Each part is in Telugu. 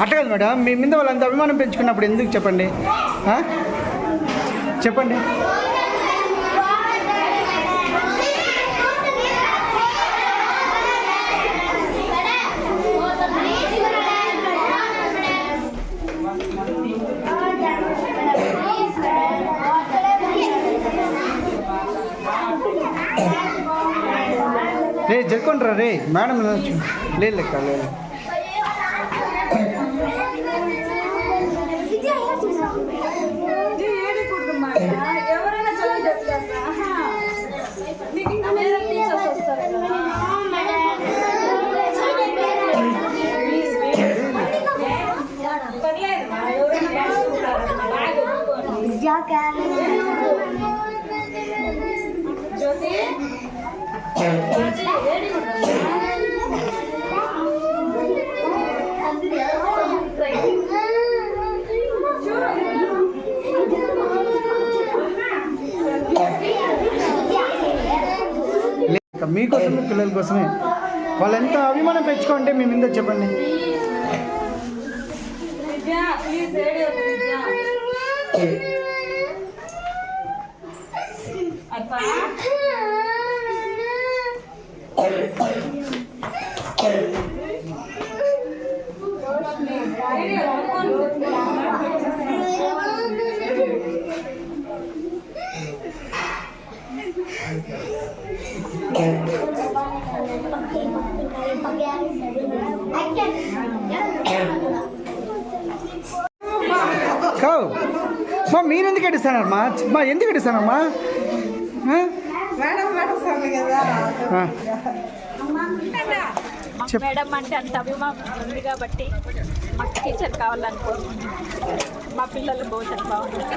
చెప్తాను అట్ట కాదు మేడం. మీ మీద వాళ్ళంత అభిమానం పెంచుకున్నప్పుడు ఎందుకు చెప్పండి? చెప్పండి. రే జరుకుంటారా రే? మేడం లేదు లెక్క లేదు మీకోసమే పిల్లల కోసమే. వాళ్ళు ఎంత అభిమానం పెంచుకోంటే మీ మీద చెప్పండి. విద్య మా మీరు ఎందుకు ఎడిస్తానమ్మా మా ఎందుకు ఎడిస్తానమ్మా? మేడం అంటే అంత అభిమానం ఉంది కాబట్టి మాకు టీచర్ కావాలనుకుంటున్నాం మా పిల్లల భవిష్యత్తు బాగుంటుంది.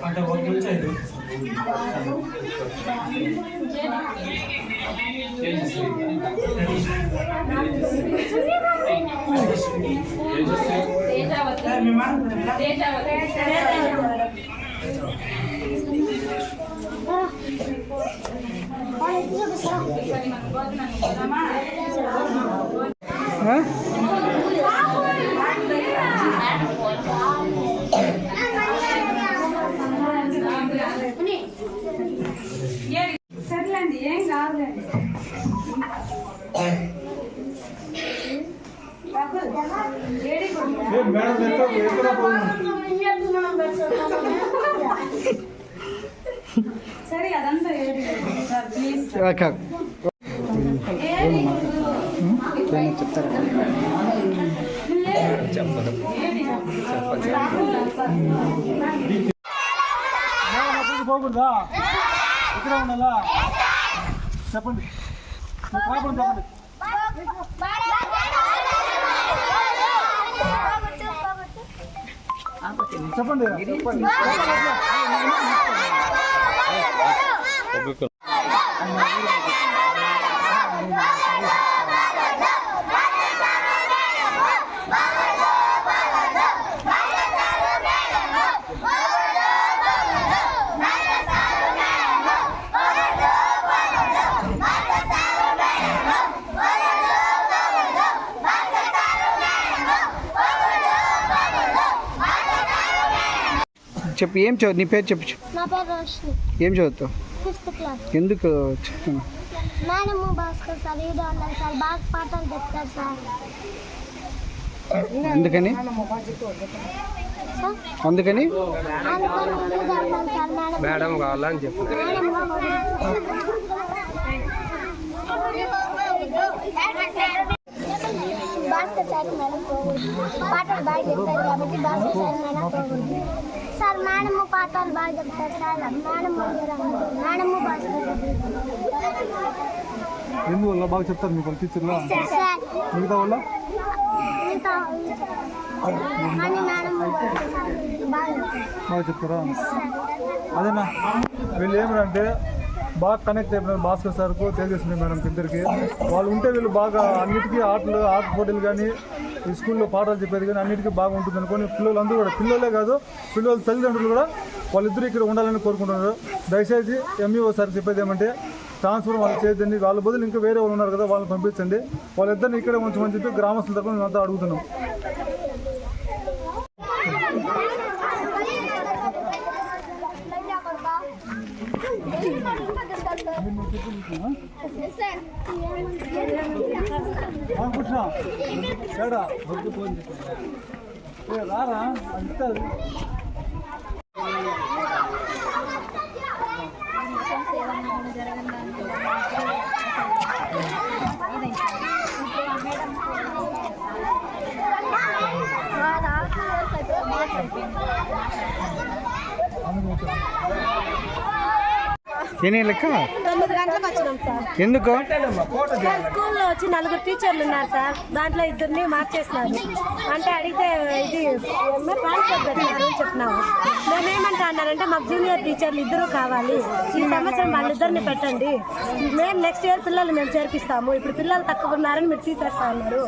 నడుస్తాను ఏడుస్తాను ఏడుస్తాను ఆ? సర్లేండి ఏడి సరే అదంతా ఏడి సార్ ప్లీజ్ ఆ, కాదు. ఏమమ్మా? ఉం? ఏమన్నా చెప్తారా పోకూడదా ఇక్కడ ఉండాలా చెప్పండి మీ ప్రాబ్లం చెప్పండి చెప్పండి చెప్పండి చెప్పు ఏం చదువు నీ పేరు చెప్పు ఏం చదువుతావు? ఎందుకు చెప్తున్నా మేడం భాస్కర్ సార్ ఈడ ఉన్నారు సార్ బాగా పాఠాలు చెప్తారు సార్. అందుకని? అందుకని? మేడం కావాలని చెప్పు. భాస్కర్ సార్ మేడం పోకూడదు పాటలు బాగా చెప్తారు కాబట్టి భాస్కర్ సార్ మేడం పోకూడదు సార్ మేడము పాఠాలు బాగా చెప్తారు సార్. మేడం మేడము భాస్కర్ ఎందువల్ల బాగా చెప్తారు మీకు వాళ్ళ టీచర్లా మిగతా వల్ల బాగా చెప్తారా. అదేనా? వీళ్ళు ఏమిటంటే బాగా కనెక్ట్ అయిపోయినారు భాస్కర్ సార్కు తేజస్వి మేడంకి ఇద్దరికి. వాళ్ళు ఉంటే వీళ్ళు బాగా అన్నిటికీ ఆటలు ఆట పోటీలు కానీ ఈ స్కూల్లో పాఠాలు చెప్పేది కానీ అన్నిటికీ బాగా ఉంటుంది అనుకొని పిల్లలందరూ కూడా పిల్లలే కాదు పిల్లల తల్లిదండ్రులు కూడా వాళ్ళిద్దరూ ఇక్కడ ఉండాలని కోరుకుంటున్నారు. దయచేసి ఎంఈఓ సార్ చెప్పేది ఏమంటే ట్రాన్స్ఫర్ వాళ్ళు చేయొద్దండి. వాళ్ళ బదులు ఇంకా వేరే వాళ్ళు ఉన్నారు కదా వాళ్ళని పంపించండి. వాళ్ళిద్దరిని ఇక్కడే ఉంచమని చెప్పి గ్రామస్తుల తరఫున మేమంతా అడుగుతున్నాం. రామకృష్ణ ఏడా ఏ రారా అంతే. ఎన్ని లెక్క? తొమ్మిది గంటలకు వచ్చినాం సార్. ఎందుకు? సార్ స్కూల్లో వచ్చి నలుగురు టీచర్లు ఉన్నారు సార్. దాంట్లో ఇద్దరిని మార్చేసినారు. అంటే అడిగితే ఇది ట్రాన్స్ఫర్ పెట్టినారు అని చెప్పినాము. మేమేమంటా అన్నారంటే మాకు జూనియర్ టీచర్లు ఇద్దరు కావాలి. ఈ సంవత్సరం వాళ్ళిద్దరిని పెట్టండి. మేము నెక్స్ట్ ఇయర్ పిల్లలు మేము చేర్పిస్తాము. ఇప్పుడు పిల్లలు తక్కువ ఉన్నారని మీరు తీసేస్తా అన్నారు.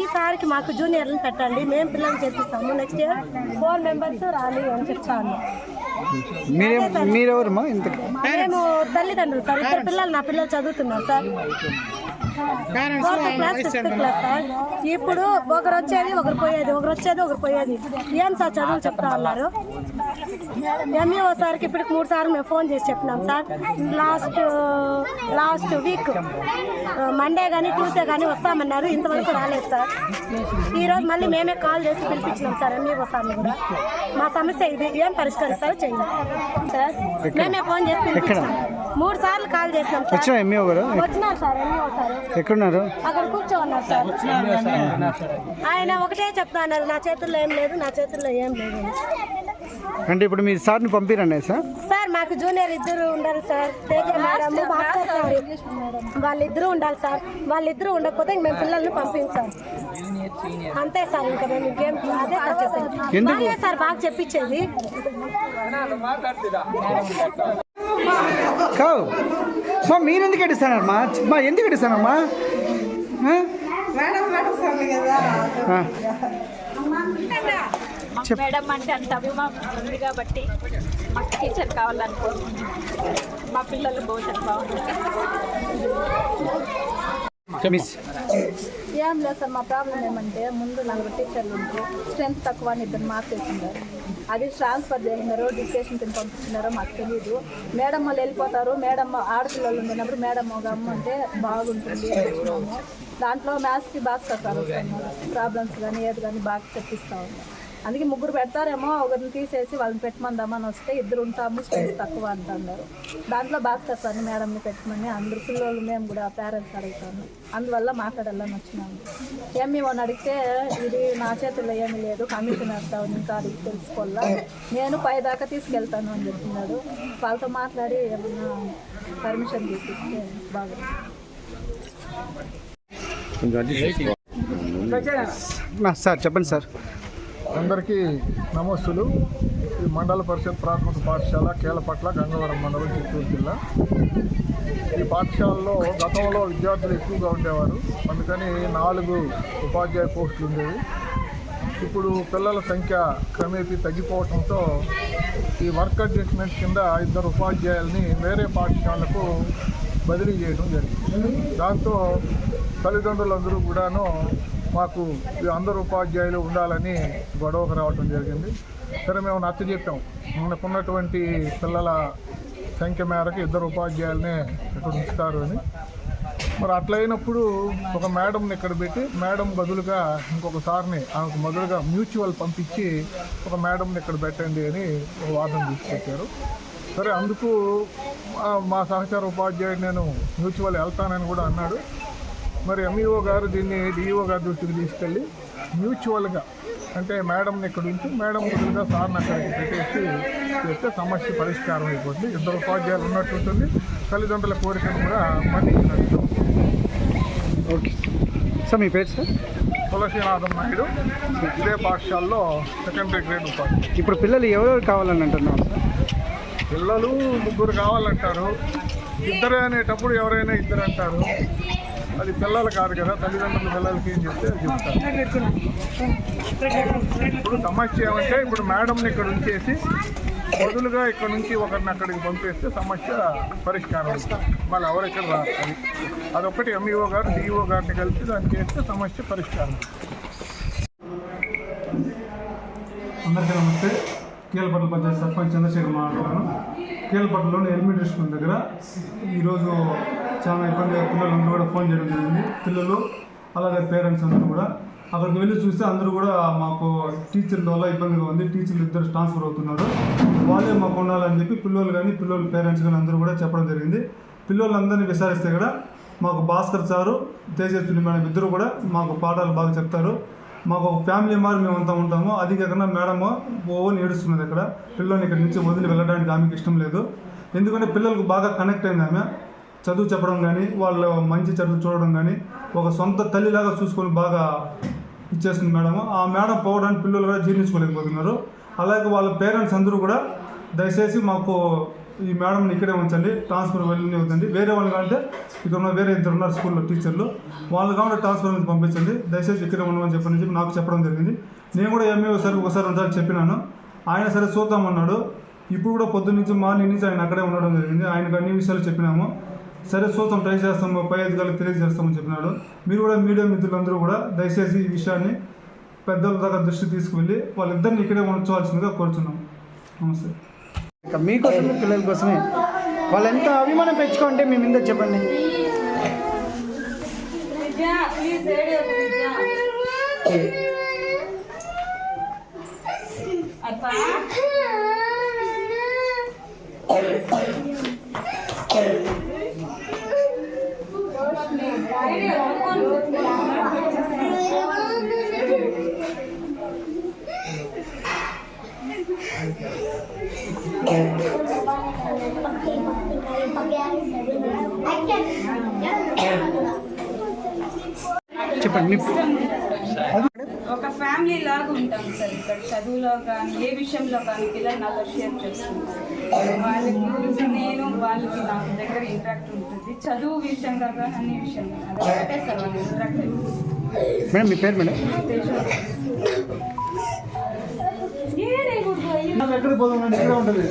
ఈసారికి మాకు జూనియర్లను పెట్టండి. మేము పిల్లలు చేర్పిస్తాము. నెక్స్ట్ ఇయర్ ఫోర్ మెంబర్స్ రాలి అని చెప్తాను మీరే మీరెవరమ్మా ఇంత తల్లిదండ్రులు సార్. ఇద్దరు పిల్లలు నా పిల్లలు చదువుతున్నారు sir. Fourth class fifth class sir. ఇప్పుడు ఒకరు వచ్చేది ఒకరు పోయేది ఒకరు వచ్చేది ఒకరు పోయేది. ఏం సార్ చదువు చెప్తా ఉన్నారు? ఎంఈఓ సార్కి ఇప్పటికి మూడు సార్లు మేము ఫోన్ చేసి చెప్పినాం sir. Last last week Monday కానీ ట్యూస్డే కానీ వస్తామన్నారు. ఇంతవరకు రాలేదు సార్. ఈరోజు మళ్ళీ మేమే కాల్ చేసి పిలిపించినాం సార్ ఎంఈఓ సార్ని కూడా. మా సమస్య ఇది. ఏం పరిష్కరిస్తారో చేయండి సార్ మేమే ఫోన్ చేసి పిలిపించాం మూడు సార్లు కాల్ చేసినాం సార్. ఎంఈఓ గారు? వచ్చినారు సార్ ఎంఈఓ సార్. ఎక్కడున్నారు? అక్కడ కూర్చో ఉన్నారు సార్. ఆయన ఒకటే చెప్తా అన్నారు నా చేతుల్లో ఏం లేదు నా చేతుల్లో ఏం లేదు. అంటే ఇప్పుడు మీరు సార్ని పంపిరండి సార్? సార్ మాకు జూనియర్ ఇద్దరు ఉండాలి sir. Teja madam Bhaskar sir. వాళ్ళిద్దరూ ఉండాలి సార్. వాళ్ళిద్దరూ ఉండకపోతే ఇంక మేము పిల్లల్ని పంపించాం అంతే సార్ ఇంకా మేము ఇంకేం అదే సార్ చెప్పేది. ఎందుకు? వాళ్ళే సార్ బాగా చెప్పించేది. కావు. మా మీరు ఎందుకు ఎడుస్తానమ్మా మా ఎందుకు ఎడుస్తానమ్మా? మేడం మేడం సార్ కదా. మేడం అంటే అంత అభిమానం ఉంది కాబట్టి మాకు టీచర్ కావాలనుకుంటున్నాం మా పిల్లలు భవిష్యత్తు బాగుంటుంది. ఏం లేదు సార్ మా ప్రాబ్లం ఏమంటే ముందు నలుగురు టీచర్లు ఉంటే స్ట్రెంత్ తక్కువ అని ఇద్దరు మార్చేసిండారు అది ట్రాన్స్ఫర్ చేసినారో డిక్టేషన్ కింద పంపించినారో మాకు తెలియదు మేడం వాళ్ళు వెళ్ళిపోతారు మేడం ఆడపిల్లలు ఉండినప్పుడు మేడం ఒక అమ్మ అంటే బాగుంటుంది. దాంట్లో మ్యాథ్స్కి బాగా వస్తారు ప్రాబ్లమ్స్ కానీ ఏది కానీ బాగా తెప్పిస్తా ఉన్నారు అందుకే ముగ్గురు పెడతారేమో ఒకరిని తీసేసి వాళ్ళని పెట్టమందామని వస్తే ఇద్దరు ఉంటాము స్ట్రెంత్ తక్కువ అంటున్నారు. దాంట్లో భాస్కర్ సార్ని మేడంని పెట్టమని అందరు పిల్లలు మేము కూడా పేరెంట్స్ అడుగుతాము. అందువల్ల మాట్లాడాలని వచ్చినాము. ఏమి వాళ్ళని అడిగితే ఇది నా చేతుల్లో ఏమీ లేదు కమిషనర్ డౌన్ ఇంకా అడిగి తెలుసుకోవాలా? నేను పై దాకా తీసుకెళ్తాను అని చెప్తున్నాడు. వాళ్ళతో మాట్లాడి ఏమన్నా పర్మిషన్ తీసుకుంటే బాగుంది మా సార్ చెప్పండి సార్. అందరికీ నమస్తులు ఈ మండల పరిషత్ ప్రాథమిక పాఠశాల కేలపట్ల గంగవరం మండలం చిత్తూరు జిల్లా. ఈ పాఠశాలలో గతంలో విద్యార్థులు ఎక్కువగా ఉండేవారు. అందుకని నాలుగు ఉపాధ్యాయ పోస్టులు ఉండేవి. ఇప్పుడు పిల్లల సంఖ్య క్రమేపీ తగ్గిపోవడంతో ఈ వర్క్ అడ్జస్ట్మెంట్ కింద ఇద్దరు ఉపాధ్యాయుల్ని వేరే పాఠశాలకు బదిలీ చేయడం జరిగింది. దాంతో తల్లిదండ్రులందరూ కూడాను మాకు ఈ అందరు ఉపాధ్యాయులు ఉండాలని గొడవకు రావటం జరిగింది. సరే మేము నచ్చ చెప్పాం. మనకున్నటువంటి పిల్లల సంఖ్య మేరకు ఇద్దరు ఉపాధ్యాయులనే ఇక్కడ ఉంచుతారు అని. మరి అట్లయినప్పుడు ఒక మేడంని ఇక్కడ పెట్టి మేడం బదులుగా ఇంకొక సార్ని ఆమెకు మొదలుగా మ్యూచువల్ పంపించి ఒక మేడంని ఇక్కడ పెట్టండి అని ఒక వాదన తీసుకొచ్చారు. సరే అందుకు మా సహచార ఉపాధ్యాయుడు నేను మ్యూచువల్ వెళ్తానని కూడా అన్నాడు. మరి ఎంఈఓ గారు దీన్ని డిఈఓ గారి దృష్టికి తీసుకెళ్ళి మ్యూచువల్గా అంటే మేడంని ఇక్కడ ఉంచి మేడం బదులుగా సార్ని అక్కడికి పెట్టేసి చేస్తే సమస్య పరిష్కారం అయిపోతుంది. ఇద్దరు ఉపాధ్యాయులు ఉన్నట్టు ఉంటుంది. తల్లిదండ్రుల కోరికను కూడా మన్నించినట్టు ఓకే. సార్ మీ పేరు సార్? తులసీనాథం నాయుడు. ఇదే పాఠశాలలో సెకండరీ గ్రేడ్ ఉపాధ్యాయులు ఇప్పుడు పిల్లలు ఎవరెవరు కావాలని అంటున్నారు సార్? పిల్లలు ముగ్గురు కావాలంటారు. ఇద్దరే అనేటప్పుడు ఎవరైనా ఇద్దరు అంటారు. అది పిల్లలు కాదు కదా తల్లిదండ్రులు పిల్లలకి ఏం చెప్తే చెప్తారు. ఇప్పుడు సమస్య ఏమంటే ఇప్పుడు మేడంని ఇక్కడ ఉంచేసి బదులుగా ఇక్కడ నుంచి ఒకరిని అక్కడికి పంపిస్తే సమస్య పరిష్కారం మళ్ళీ ఎవరెక్కడ రాదు అదొకటి ఎంఈఓ గారు డిఈఓ గారిని కలిసి దాన్ని చేస్తే సమస్య పరిష్కారం అందరికీ నమస్తే. కీలపట్ల పంచాయతీ సర్పంచ్ చంద్రశేఖర్ మాట్లాడుతున్నాను. కీలపట్లలోని ఎలిమెంటరీ స్కూల్ దగ్గర ఈరోజు చాలా ఇబ్బందిగా పిల్లలందరూ కూడా ఫోన్ చేయడం జరిగింది. పిల్లలు అలాగే పేరెంట్స్ అందరూ కూడా. అక్కడికి వెళ్ళి చూస్తే అందరూ కూడా మాకు టీచర్ల వల్ల ఇబ్బందిగా ఉంది. టీచర్లు ఇద్దరు ట్రాన్స్ఫర్ అవుతున్నారు. వాళ్ళే మాకు ఉండాలని చెప్పి పిల్లలు కానీ పిల్లల పేరెంట్స్ కానీ అందరూ కూడా చెప్పడం జరిగింది. పిల్లలందరినీ విచారిస్తే కూడా మాకు భాస్కర్ సారు తేజస్విని మేడం ఇద్దరు కూడా మాకు పాఠాలు బాగా చెప్తారు. మాకు ఫ్యామిలీ మారి అంతా ఉంటాము. అది కాకుండా మేడం ఓన్ ఏడుస్తున్నది అక్కడ. పిల్లల్ని ఇక్కడ నుంచి వదిలి వెళ్ళడానికి ఆమెకి ఇష్టం లేదు. ఎందుకంటే పిల్లలకు బాగా కనెక్ట్ అయింది ఆమె. చదువు చెప్పడం కానీ వాళ్ళ మంచి చదువు చూడడం కానీ ఒక సొంత తల్లిలాగా చూసుకొని బాగా ఇచ్చేస్తుంది మేడం. ఆ మేడం పోవడానికి పిల్లలు కూడా జీర్ణించుకోలేకపోతున్నారు. అలాగే వాళ్ళ పేరెంట్స్ అందరూ కూడా దయచేసి మాకు ఈ మేడంని ఇక్కడే ఉంచండి ట్రాన్స్ఫర్ వెళ్ళనివ్వద్దండి. వేరే వాళ్ళు కంటే ఇక్కడ ఉన్న వేరే ఇద్దరు ఉన్నారు స్కూల్లో టీచర్లు. వాళ్ళు కాబట్టి ట్రాన్స్ఫర్ నుంచి పంపించండి. దయచేసి ఇక్కడే ఉండమని చెప్పని చెప్పి నాకు చెప్పడం జరిగింది. నేను కూడా ఎంఏ ఒకసారి ఒకసారి ఉంటారని చెప్పినాను. ఆయన సరే చూద్దామన్నాడు. ఇప్పుడు కూడా పొద్దున్న నుంచి మార్నింగ్ నుంచి ఆయన అక్కడే ఉండడం జరిగింది. ఆయనకు అన్ని విషయాలు చెప్పినాము. సరే చూస్తాం ట్రై చేస్తాము పై అధికారులకు తెలియజేస్తామని చెప్పినాడు. మీరు కూడా మీడియా మిత్రులందరూ కూడా దయచేసి ఈ విషయాన్ని పెద్దల దాకా దృష్టి తీసుకువెళ్ళి వాళ్ళిద్దరిని ఇక్కడే ఉంచవలసిందిగా కోరుచున్నాం. నమస్తే. ఇక మీకోసమే పిల్లల కోసమే. వాళ్ళు ఎంత అభిమానం పెంచుకోంటే మేము ఇందో చెప్పండి. అబ్బా. చెప్పండి మీ ఫ్యామిలీ లాగా ఉంటాం సార్ ఇక్కడ. చదువులో కానీ ఏ విషయంలో కానీ పిల్లలు నాతో షేర్ చేస్తుంటారు వాళ్ళకి నేను వాళ్ళకి నాకు దగ్గర ఇంట్రాక్ట్ ఉంటుంది. చదువు విషయంగా కానీ అన్ని విషయంగా అది సార్ వాళ్ళు ఇంట్రాక్ట్. మేడం మీ పేరు మేడం? మనం ఎక్కడికి పోదాం ఇక్కడే ఉంటుంది.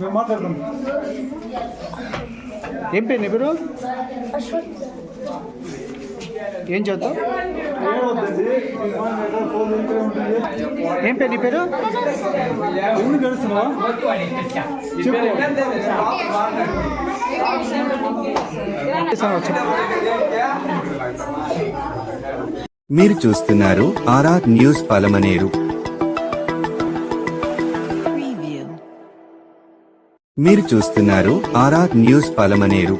మేము మాట్లాడదాం ఏం పేరు నీ పేరు? ఏం ఉంటుంది ఏం పేరు నీ పేరు? ఎందుకు గడుస్తున్నావా మీరు చూస్తున్నారు ఆర్ఆర్ న్యూస్ పలమనేరు. మీరు చూస్తున్నారు ఆర్ఆర్ న్యూస్ పలమనేరు.